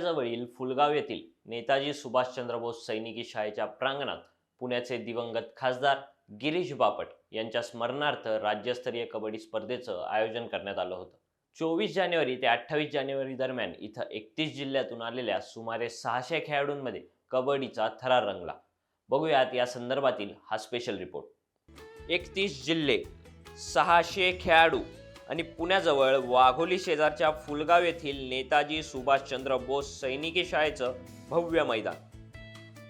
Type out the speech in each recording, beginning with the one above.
फुलगाव येथील नेताजी सुभाषचंद्र बोस सैनिकी शाळेच्या प्रांगणात पुण्याचे दिवंगत खासदार गिरीश बापट यांच्या स्मरणार्थ राज्यस्तरीय कबड्डी स्पर्धेचं आयोजन करण्यात आलं होतं. चोवीस जानेवारी ते अठ्ठावीस जानेवारी दरम्यान इथं एकतीस जिल्ह्यातून आलेल्या सुमारे सहाशे खेळाडूंमध्ये कबड्डीचा थरार रंगला. बघूयात या संदर्भातील हा स्पेशल रिपोर्ट एकतीस जिल्हे सहाशे खेळाडू आणि पुण्याजवळ वाघोली शेजारच्या फुलगाव येथील नेताजी सुभाषचंद्र बोस सैनिकी शाळेचं भव्य मैदान.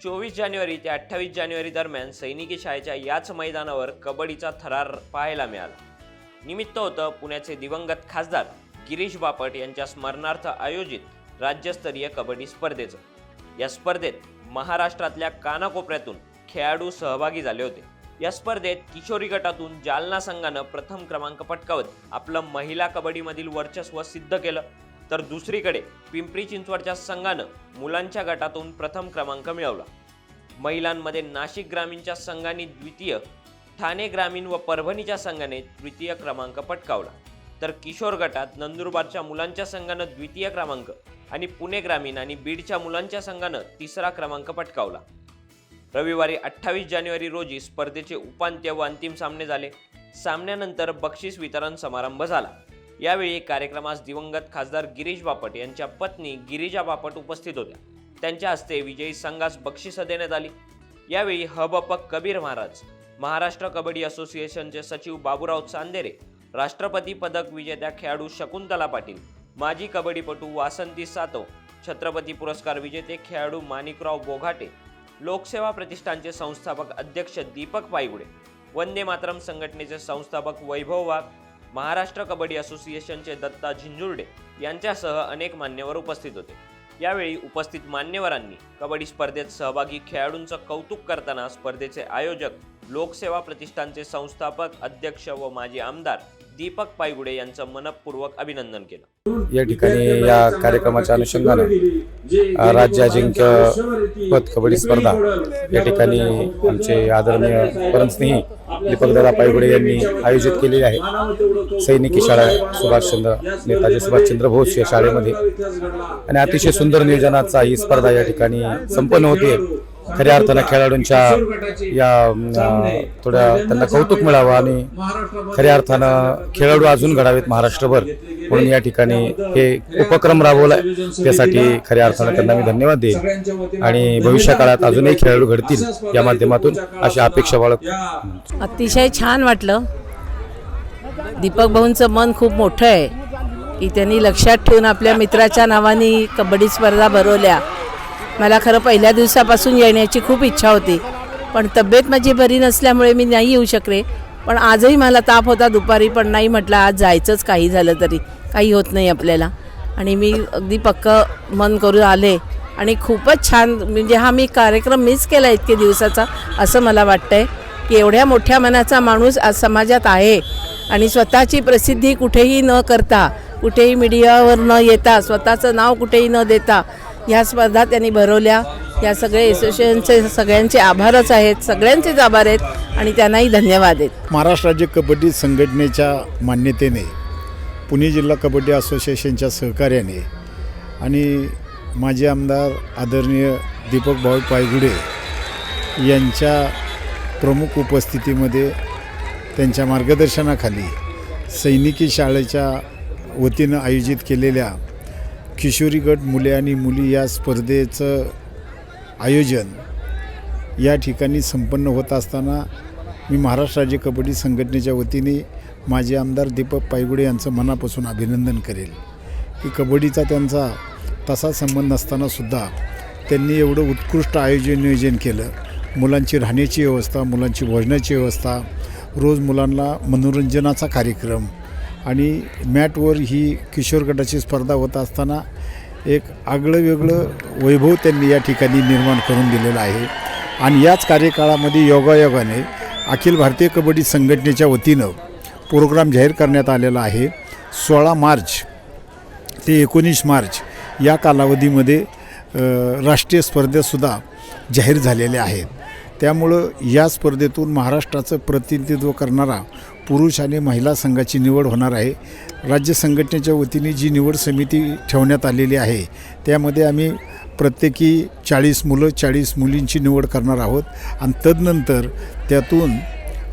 चोवीस जानेवारी ते अठ्ठावीस जानेवारी दरम्यान सैनिकी शाळेच्या याच मैदानावर कबड्डीचा थरार पाहायला मिळाला. निमित्त होतं पुण्याचे दिवंगत खासदार गिरीश बापट यांच्या स्मरणार्थ आयोजित राज्यस्तरीय कबड्डी स्पर्धेचं. या स्पर्धेत महाराष्ट्रातल्या कानाकोपऱ्यातून खेळाडू सहभागी झाले होते. या स्पर्धेत किशोरी गटातून जालना संघानं प्रथम क्रमांक पटकावत आपलं महिला कबड्डीमधील वर्चस्व सिद्ध केलं. तर दुसरीकडे पिंपरी चिंचवडच्या संघानं मुलांच्या गटातून प्रथम क्रमांक मिळवला. महिलांमध्ये नाशिक ग्रामीणच्या संघाने द्वितीय ठाणे ग्रामीण व परभणीच्या संघाने तृतीय क्रमांक पटकावला. तर किशोर गटात नंदुरबारच्या मुलांच्या संघानं द्वितीय क्रमांक आणि पुणे ग्रामीण आणि बीडच्या मुलांच्या संघानं तिसरा क्रमांक पटकावला. रविवारी अठ्ठावीस जानेवारी रोजी स्पर्धेचे उपांत्य व अंतिम सामने झाले. सामन्यानंतर बक्षीस वितरण समारंभ झाला. यावेळी कार्यक्रमास दिवंगत खासदार गिरीश बापट यांच्या पत्नी गिरीजा बापट उपस्थित होत्या. त्यांच्या हस्ते विजयी संघास बक्षिसं देण्यात आली. यावेळी हबप कबीर महाराज महाराष्ट्र कबड्डी असोसिएशनचे सचिव बाबूराव चांदेरे राष्ट्रपती पदक विजेत्या खेळाडू शकुंतला पाटील माजी कबड्डीपटू वासंती सातव छत्रपती पुरस्कार विजेते खेळाडू माणिकराव बोघाटे लोकसेवा प्रतिष्ठानचे संस्थापक अध्यक्ष दीपक पायगुडे वंदे मातरम संघटनेचे संस्थापक वैभव वाघ महाराष्ट्र कबड्डी असोसिएशनचे दत्ता झिंजुर्डे यांच्यासह अनेक मान्यवर उपस्थित होते. यावेळी उपस्थित मान्यवरांनी कबड्डी स्पर्धेत सहभागी खेळाडूंचं कौतुक करताना स्पर्धेचे आयोजक लोकसेवा प्रतिष्ठानचे संस्थापक अध्यक्ष व माजी आमदार दीपक पायगुडे यांचं मनपूर्वक अभिनंदन केलं. या ठिकाणी या कार्यक्रमाच्या अनुषंगानं राज्य अजिंक्य पद कबड्डी स्पर्धा या ठिकाणी आमचे आदरणीय परमस्नेही दीपकदादा पायगुडे यांनी आयोजित केलेली आहे. सैनिकी शाळा सुभाषचंद्र नेताजी सुभाषचंद्र बोस या शाळेमध्ये. आणि अतिशय सुंदर नियोजनाचा ही स्पर्धा या ठिकाणी संपन्न होते खऱ्या अर्थानं खेळाडूंच्या या थोड्या त्यांना कौतुक मिळावं आणि खऱ्या अर्थानं खेळाडू अजून घडावेत महाराष्ट्रभर. म्हणून या ठिकाणी हे उपक्रम राबवलाय. त्यासाठी खऱ्या अर्थानं त्यांना मी धन्यवाद देईन. आणि भविष्य काळात अजूनही खेळाडू घडतील या माध्यमातून अशी अपेक्षा बाळग अतिशय छान वाटलं. दीपक भाऊंचं मन खूप मोठं आहे. की त्यांनी लक्षात ठेवून आपल्या मित्राच्या नावाने कबड्डी स्पर्धा भरवल्या. मला खरं पहिल्या दिवसापासून येण्याची खूप इच्छा होती. पण तब्येत माझी बरी नसल्यामुळे मी नाही येऊ शकले. पण आजही मला ताप होता दुपारी पण नाही म्हटलं आज जायचंच काही झालं तरी. काही होत नाही आपल्याला. आणि मी अगदी पक्क मन करून आले. आणि खूपच छान म्हणजे हा मी कार्यक्रम मिस केला इतके दिवसाचा असं मला वाटतंय की एवढ्या मोठ्या मनाचा माणूस आज समाजात आहे. आणि स्वतःची प्रसिद्धी कुठेही न करता कुठेही मीडियावर न येता स्वतःचं नाव कुठेही न देता ह्या स्पर्धा त्यांनी भरवल्या. या सगळे असोसिएशनचे सगळ्यांचे आभारच आहेत. सगळ्यांचेच आभार आहेत आणि त्यांनाही धन्यवाद आहेत. महाराष्ट्र राज्य कबड्डी संघटनेच्या मान्यतेने पुणे जिल्हा कबड्डी असोसिएशनच्या सहकार्याने आणि माजी आमदार आदरणीय दीपक भाऊ पायगुडे यांच्या प्रमुख उपस्थितीमध्ये त्यांच्या मार्गदर्शनाखाली सैनिकी शाळेच्या वतीनं आयोजित केलेल्या किशोरी गट मुले आणि मुली या स्पर्धेचं आयोजन या ठिकाणी संपन्न होत असताना मी महाराष्ट्र राज्य कबड्डी संघटनेच्या वतीने माझे आमदार दीपक पायगुडे यांचं मनापासून अभिनंदन करेल. की कबड्डीचा त्यांचा तसा संबंध असतानासुद्धा त्यांनी एवढं उत्कृष्ट आयोजन नियोजन केलं. मुलांची राहण्याची व्यवस्था मुलांची भोजनाची व्यवस्था रोज मुलांना मनोरंजनाचा कार्यक्रम आणि मॅटवर ही किशोर गटाची स्पर्धा होत असताना एक आगळं वेगळं वैभव त्यांनी या ठिकाणी निर्माण करून दिलेलं आहे. आणि याच कार्यकाळामध्ये योगायोगाने अखिल भारतीय कबड्डी संघटनेच्या वतीनं प्रोग्राम जाहीर करण्यात आलेला आहे. सोळा मार्च ते एकोणीस मार्च या कालावधीमध्ये राष्ट्रीय स्पर्धेसुद्धा जाहीर झालेल्या आहेत. त्यामुळं या स्पर्धेतून महाराष्ट्राचं प्रतिनिधित्व करणारा पुरुष आणि महिला संघाची निवड होणार आहे. राज्य संघटनेच्या वतीने जी निवड समिती ठेवण्यात आलेली आहे त्यामध्ये आम्ही प्रत्येकी चाळीस मुलं चाळीस मुलींची निवड करणार आहोत. आणि तदनंतर त्यातून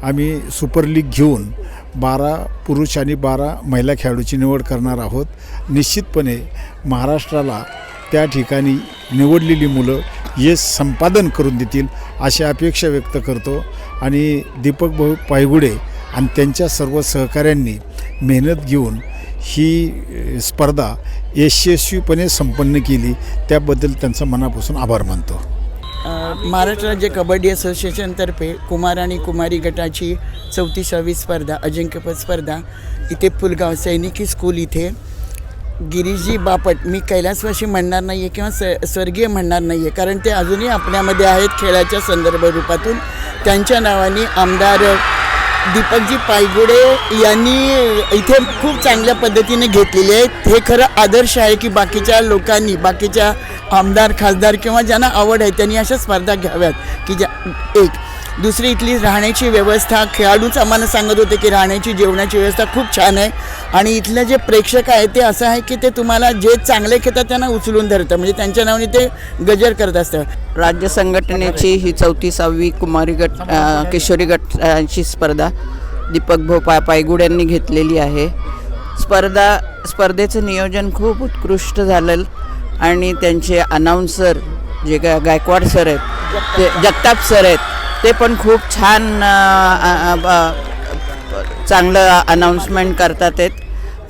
आम्ही सुपर लीग घेऊन बारा पुरुष आणि बारा महिला खेळाडूची निवड करणार आहोत. निश्चितपणे महाराष्ट्राला त्या ठिकाणी निवडलेली मुलं हे संपादन करून देतील अशी अपेक्षा व्यक्त करतो. आणि दीपक भाऊ पायगुडे आणि त्यांच्या सर्व सहकाऱ्यांनी मेहनत घेऊन ही स्पर्धा यशस्वीपणे संपन्न केली. त्याबद्दल त्यांचा मनापासून आभार मानतो. महाराष्ट्र राज्य कबड्डी असोसिएशनतर्फे कुमार आणि कुमारी गटाची चौतीसावी स्पर्धा अजिंक्यपद स्पर्धा इथे पुलगाव सैनिकी स्कूल इथे. गिरीजी बापट मी कैलासवाशी म्हणणार नाही आहे किंवा स स्वर्गीय म्हणणार नाही आहे कारण ते अजूनही आपल्यामध्ये आहेत खेळाच्या संदर्भ रूपातून. त्यांच्या नावाने आमदार दीपकजी पायगुडे यांनी इथे खूप चांगल्या पद्धतीने घेतलेले आहेत. हे खरं आदर्श आहे की बाकीच्या लोकांनी बाकीच्या आमदार खासदार किंवा ज्यांना आवड आहे त्यांनी अशा स्पर्धा घ्याव्यात. की ज्या एक दुसरी इथली राहण्याची व्यवस्था खेळाडूच आम्हाला सांगत होते की राहण्याची जेवणाची व्यवस्था खूप छान आहे. आणि इथले जे प्रेक्षक आहे ते असं आहे की ते तुम्हाला जे चांगले खेळतात त्यांना उचलून धरतं. म्हणजे त्यांच्या नावाने ते गजर करत असतं. राज्य संघटनेची ही चौतीसावी कुमारी गट किशोरी गटांची स्पर्धा दीपक भाऊ पा पायगुड्यांनी घेतलेली आहे. स्पर्धा स्पर्धेचं नियोजन खूप उत्कृष्ट झालं आणि त्यांचे अनाऊन्सर जे काय गायकवाड सर आहेत ते जगताप सर आहेत ते पण खूप छान चांगलं अनाऊन्समेंट करतात आहेत.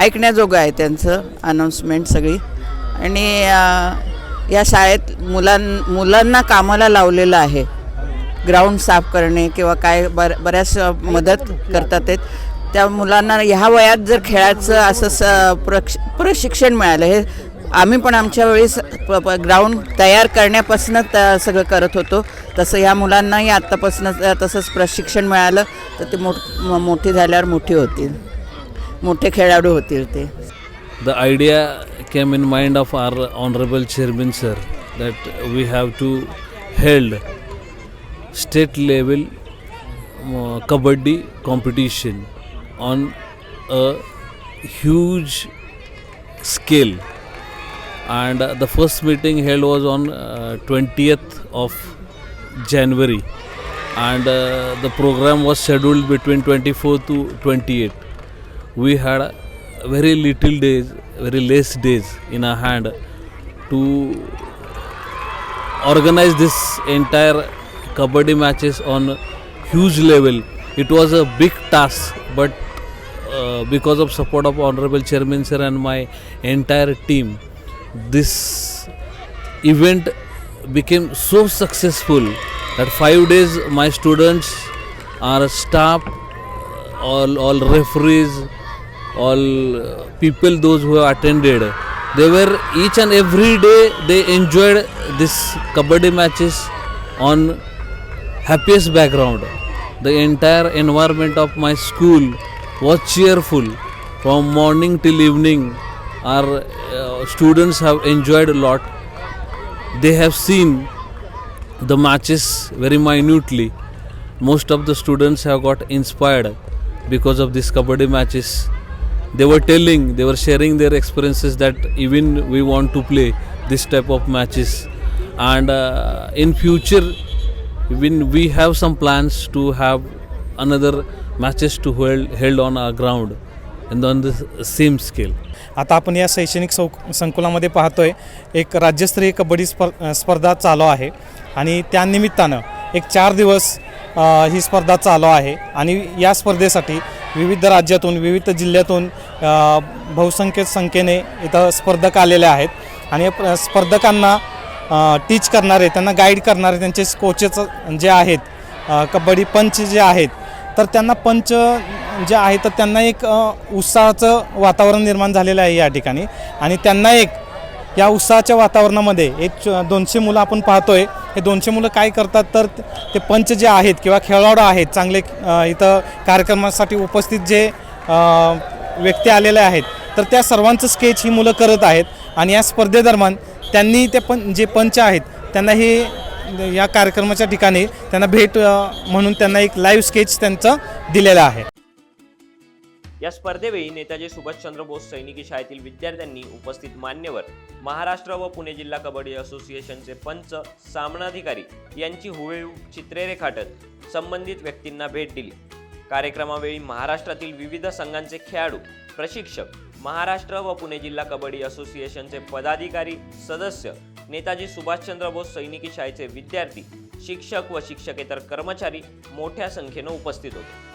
ऐकण्याजोगं आहे त्यांचं अनाऊन्समेंट सगळी. आणि या शाळेत मुलां मुलांना कामाला लावलेलं आहे. ग्राउंड साफ करणे किंवा काय बर बऱ्याच मदत करतात आहेत. त्या मुलांना ह्या वयात जर खेळाचं असं स प्रक्ष प्रशिक्षण मिळालं हे आम्ही पण आमच्या वेळेस प प ग्राउंड तयार करण्यापासूनच सगळं करत होतो. तसं या मुलांनाही आत्तापासून तसंच प्रशिक्षण मिळालं तर ते मो मोठी झाल्यावर मोठी होतील. मोठे खेळाडू होतील ते. The idea came in mind of our honourable chairman sir that we have to held state level kabaddi competition on a huge scale and the first meeting held was on twentieth of january and uh, the program was scheduled between 24 to 28 we had very little days, very less days in our hand to organize this entire kabaddi matches on huge level. It was a big task, but uh, because of support of honorable chairman sir and my entire team, this event became so successful that five days my students, our staff, all all referees, all uh, people those who have attended. They were each and every day they enjoyed this kabaddi matches on happiest background. The entire environment of my school was cheerful. From morning till evening our uh, students have enjoyed a lot they have seen the matches very minutely. Most of the students have got inspired because of these kabaddi matches. They were telling they were sharing their experiences that even we want to play this type of matches. And uh, in future even we have some plans to have another matches to hold, held on our ground and on the same scale आता आपण या शैक्षणिक सौ संकुलामध्ये पाहतोय एक राज्यस्तरीय kabaddi super स्पर्धा चालू आहे आणि त्यानिमित्तानं एक चार दिवस ही स्पर्धा चालू आहे आणि या स्पर्धेसाठी विविध राज्यातून विविध जिल्ह्यातून बहुसंख्य संख्येने इथं स्पर्धक आलेले आहेत आणि स्पर्धकांना टीच करणारे त्यांना गाईड करणारे त्यांचे कोचेस जे आहेत कबड्डी पंच जे आहेत तर त्यांना पंच जे आहे तर त्यांना एक उत्साहाचं वातावरण निर्माण झालेलं आहे या ठिकाणी. आणि त्यांना एक या उत्साहाच्या वातावरणामध्ये एक च- दोनशे मुलं आपण पाहतोय. हे दोनशे मुलं काय करतात तर ते पंच जे आहेत किंवा खेळाडू आहेत चांगले इथं कार्यक्रमासाठी उपस्थित जे व्यक्ती आलेले आहेत तर त्या सर्वांचं स्केच ही मुलं करत आहेत. आणि या स्पर्धेदरम्यान त्यांनी ते पण जे पंच आहेत त्यांना हे या कार्यक्रमाच्या ठिकाणी त्यांना भेट म्हणून त्यांना एक लाईव्ह स्केच त्यांचं दिलेलं आहे. या स्पर्धेवेळी नेताजी सुभाषचंद्र बोस सैनिकी शाळेतील विद्यार्थ्यांनी उपस्थित मान्यवर महाराष्ट्र व पुणे जिल्हा कबड्डी असोसिएशनचे पंच सामनाधिकारी यांची हुळेहूळ चित्रे रेखाटत संबंधित व्यक्तींना भेट दिली. कार्यक्रमावेळी महाराष्ट्रातील विविध संघांचे खेळाडू प्रशिक्षक महाराष्ट्र व पुणे जिल्हा कबड्डी असोसिएशनचे पदाधिकारी सदस्य नेताजी सुभाषचंद्र बोस सैनिकी शाळेचे विद्यार्थी शिक्षक व शिक्षकेतर कर्मचारी मोठ्या संख्येनं उपस्थित होते.